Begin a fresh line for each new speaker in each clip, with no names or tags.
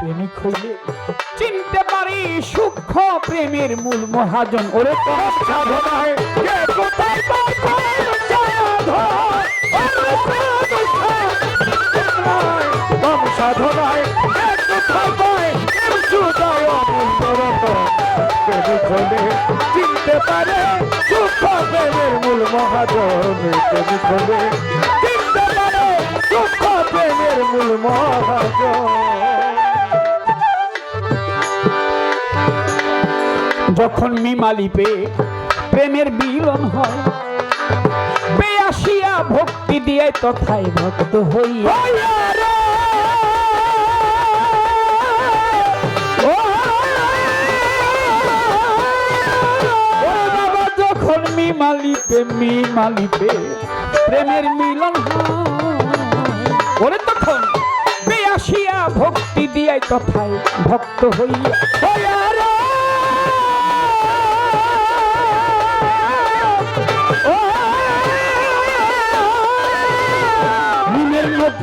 প্রেমিক হইলে চিনতে পারি সূক্ষ্ম প্রেমের মূল মহাজন। ওরে কম সাধনায় কোথায় চিনতে পারে সূক্ষ্ম প্রেমের মূল মহাজন। প্রেমিক হলে চিনতে পারে সূক্ষ্ম প্রেমের মূল মহাজন? যখন মিমালি পে প্রেমের বিলন হয় পেয়াসিয়া ভক্তি দিয়ে তথায় ভক্ত হইয়া যখন মিমালিপে মিমালিপে প্রেমের মিলন হয় ওরে তখন বেয়াসিয়া ভক্তি দিয়ে তথায় ভক্ত হইয়া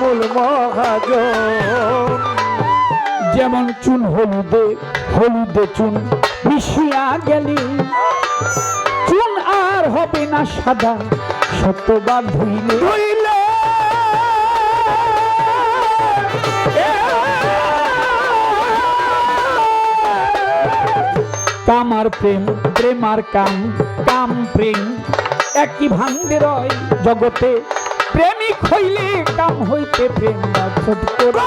মূল মহাজন। যেমন চুন হলুদে হলুদে চুন মিশিয়া গেলে। চুন আর হবে না সাদা শতবার ধুইলে ধুইলে কামার প্রেম, প্রেমার কাম কাম প্রেম। একই ভাঙ্গে রয় জগতে প্রেমিক হইলে কাম হইতে প্রেম ছোট করে।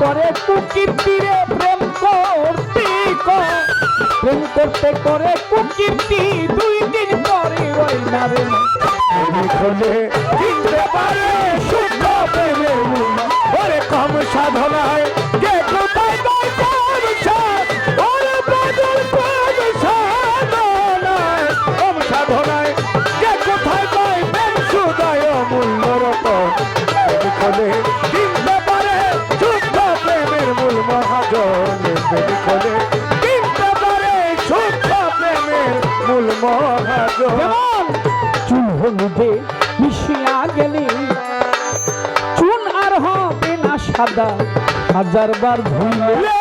করে কুকি পিরে প্রেম করতে কর প্রেম করতে করে কুকীর্তি দুই দিন পরে ওই না রে খোঁজে চিনতে পারে শুদ্ধ প্রেমের ওরে কম সাধনায় চুন হলুদে মিশিয়া গেলি। চুন আর হবে না সাদা। হাজার বার ধুইলে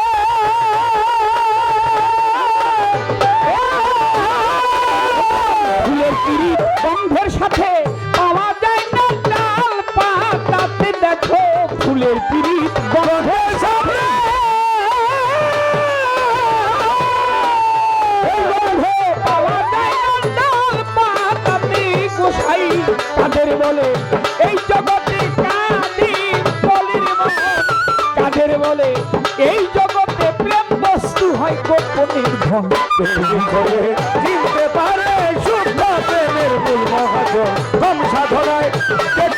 করে চিনতে পারে শুদ্ধ প্রেমের মূল মহাজন কম সাধনায় প্রেম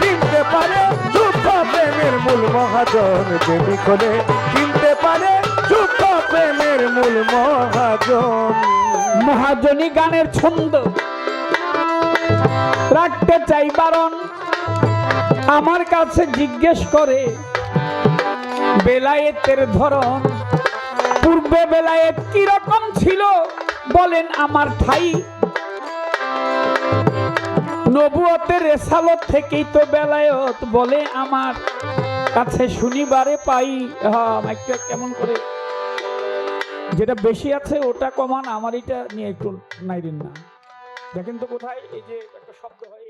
কিনতে পারে সূক্ষ্ম প্রেমের মূল মহাজন প্রেমিক হলে কিনতে পারে সূক্ষ্ম প্রেমের মূল মহাজন
মহাজনী গানের ছন্দ। রাখতে চাই, বারণ। আমার কাছে জিজ্ঞেস করে, বেলায়েতের ধরন। পূর্বে বেলায়েত কি রকম ছিল? বলেন আমার ঠাই। নবুয়তের রেসালত থেকেই তো বেলায়ত বলে আমার কাছে শনিবারে পাই। হ্যাঁ একটা কেমন করে? যেটা বেশি আছে ওটা কমান আমার এটা নিয়ে একটু নাইরেন না। দেখেন তো কোথায়? এই যে একটা শব্দ হয়